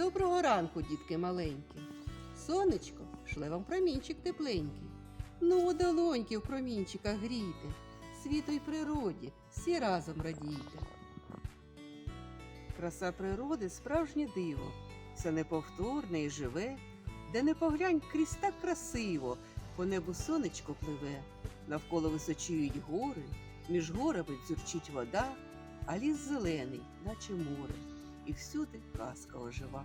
Доброго ранку, дітки маленькі. Сонечко, шле вам промінчик тепленький. Ну, долоньки в промінчиках грійте, світу й природі всі разом радійте. Краса природи справжнє диво, все неповторне і живе, де не поглянь крізь так красиво, по небу сонечко пливе, навколо височіють гори, між горами дзюрчить вода, а ліс зелений, наче море, і всюди казка ожива.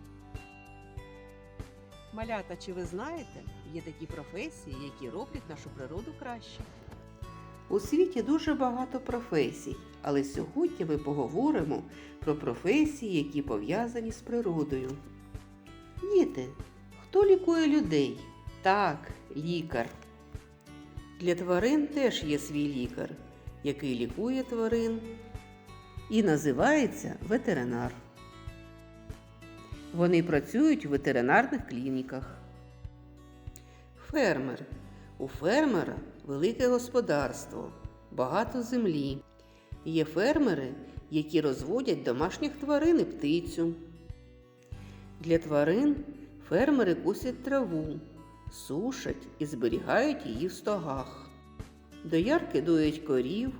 Малята, чи ви знаєте, є такі професії, які роблять нашу природу краще? У світі дуже багато професій, але сьогодні ми поговоримо про професії, які пов'язані з природою. Діти, хто лікує людей? Так, лікар. Для тварин теж є свій лікар, який лікує тварин і називається ветеринар. Вони працюють у ветеринарних клініках. Фермер. У фермера велике господарство, багато землі. Є фермери, які розводять домашніх тварин і птицю. Для тварин фермери кусять траву, сушать і зберігають її в стогах. Доярки доять корів,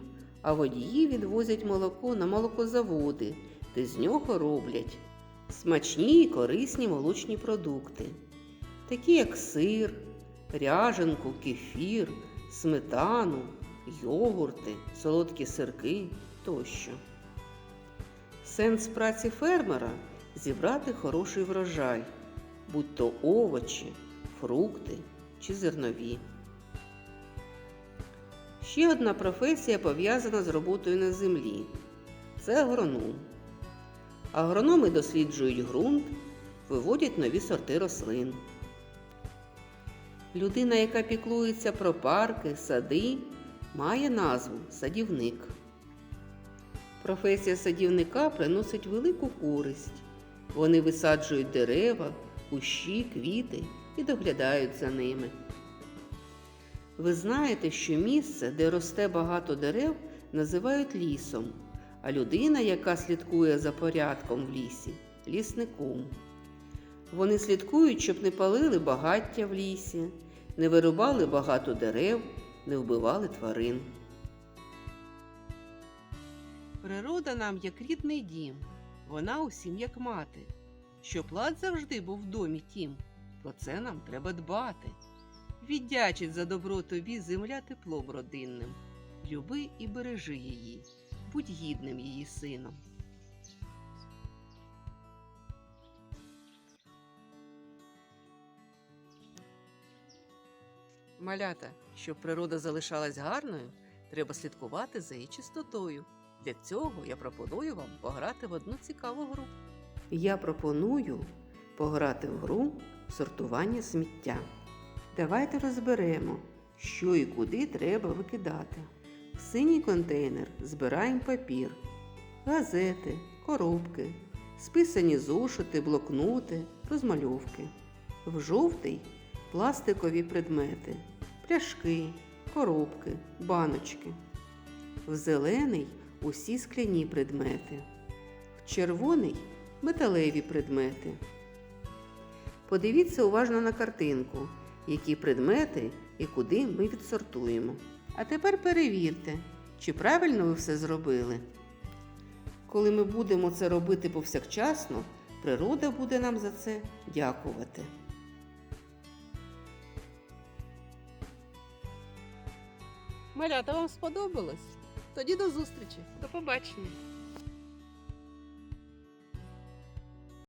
а водії відвозять молоко на молокозаводи, де з нього роблять смачні і корисні молочні продукти, такі як сир, ряженку, кефір, сметану, йогурти, солодкі сирки тощо. Сенс праці фермера зібрати хороший врожай, будь то овочі, фрукти чи зернові. Ще одна професія пов'язана з роботою на землі це агроном. Агрономи досліджують ґрунт, виводять нові сорти рослин. Людина, яка піклується про парки, сади, має назву садівник. Професія садівника приносить велику користь. Вони висаджують дерева, кущі, квіти і доглядають за ними. Ви знаєте, що місце, де росте багато дерев, називають лісом, а людина, яка слідкує за порядком в лісі, лісником. Вони слідкують, щоб не палили багаття в лісі, не вирубали багато дерев, не вбивали тварин. Природа нам як рідний дім, вона усім як мати. Щоб лад завжди був в домі тім, про це нам треба дбати. Віддячить за добро тобі земля теплом родинним. Люби і бережи її, будь гідним її сином. Малята, щоб природа залишалась гарною, треба слідкувати за її чистотою. Для цього я пропоную вам пограти в одну цікаву гру. Я пропоную пограти в гру сортування сміття. Давайте розберемо, що і куди треба викидати. В синій контейнер збираємо папір, газети, коробки, списані зошити, блокноти, розмальовки. В жовтий пластикові предмети, пляшки, коробки, баночки. В зелений усі скляні предмети. В червоний металеві предмети. Подивіться уважно на картинку, які предмети і куди ми відсортуємо. А тепер перевірте, чи правильно ви все зробили. Коли ми будемо це робити повсякчасно, природа буде нам за це дякувати. Малята, вам сподобалось? Тоді до зустрічі. До побачення.